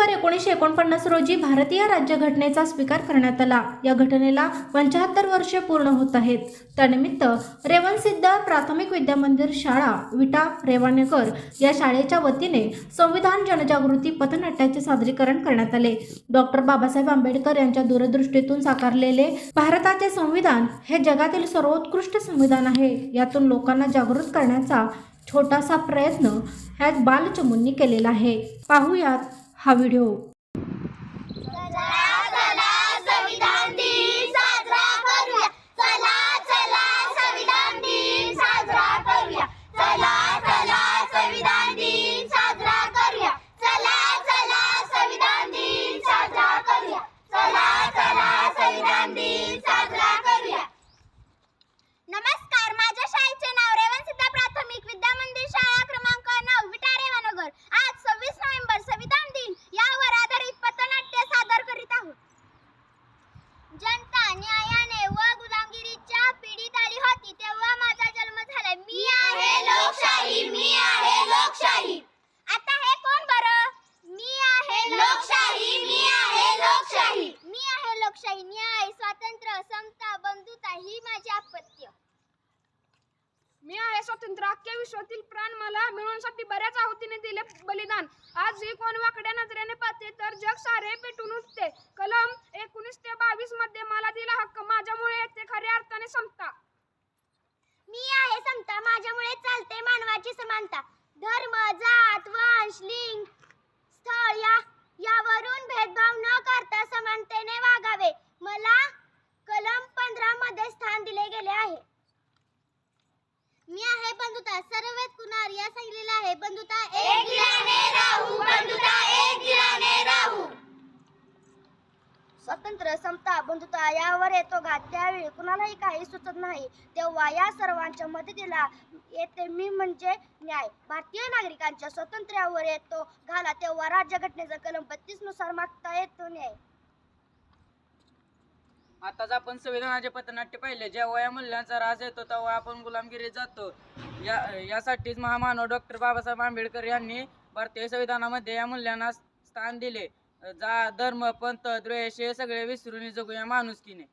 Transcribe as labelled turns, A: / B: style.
A: एकोणपन्नास रोजी भारतीय राज्यघटनेचा स्वीकार करण्यात आला. या घटनेला पंचाहत्तर वर्षे पूर्ण होत आहेत. त्यानिमित्त रेवणसिद्ध प्राथमिक विद्यामंदिर शाळा विटा रेवाणेकर या शाळेच्या वतीने संविधान जनजागृती पथनाट्याचे सादरीकरण करण्यात आले. डॉक्टर बाबासाहेब आंबेडकर यांच्या दूरदृष्टीतून साकारलेले भारताचे संविधान हे जगातील सर्वोत्कृष्ट संविधान आहे. यातून लोकांना जागृत करण्याचा छोटासा प्रयत्न ह्या बालचमूंनी केलेला आहे. पाहूयात
B: 羽生ウ मी आहे
C: स्वतंत्र अख्ख्या विश्वातील प्राण मला मिळवण्यासाठी बऱ्याच आहुतीने दिले बलिदान. आज ही कोण वाकड्या नजरेने पाहते तर जग सारे पेटून उठते. कलम एकोणीस ते बावीसमध्ये मला दिला हक्क माझ्यामुळे येते खऱ्या अर्थाने समता
B: मी आहे समता माझ्यामुळे चालते मानवाची समानता. धर्म जात वंश लिंग स्थळ या यावरून भेदभाव न करता समानतेने वागावे मला कलम पंधरा मध्ये स्थान दिले गेले आहे मी आहे बंधुता सर्ववेद कुणाल या सांगितलेलं आहे बंधुता एक दिलाने राहू बंधुता एक दिलाने राहू स्वातंत्र्य समता बंधुता यावर येतो घात. त्यावेळी कुणालाही काही सुचत नाही. तेव्हा या सर्वांच्या मदतीला येते मी म्हणजे न्याय. भारतीय नागरिकांच्या स्वातंत्र्यावर येतो घाला. तेव्हा राज्यघटनेचा कलम बत्तीसनुसार मागता येतो न्याय.
D: आताच आपण संविधानाचे पथनाट्य पाहिले. जेव्हा या मूल्यांचा राज येतो तेव्हा आपण गुलामगिरी जातो. या यासाठीच महामानव डॉक्टर बाबासाहेब आंबेडकर यांनी भारतीय संविधानामध्ये या मूल्यांना स्थान दिले. जा धर्म पंथ द्वेष हे सगळे विसरून जगूया माणुसकीने.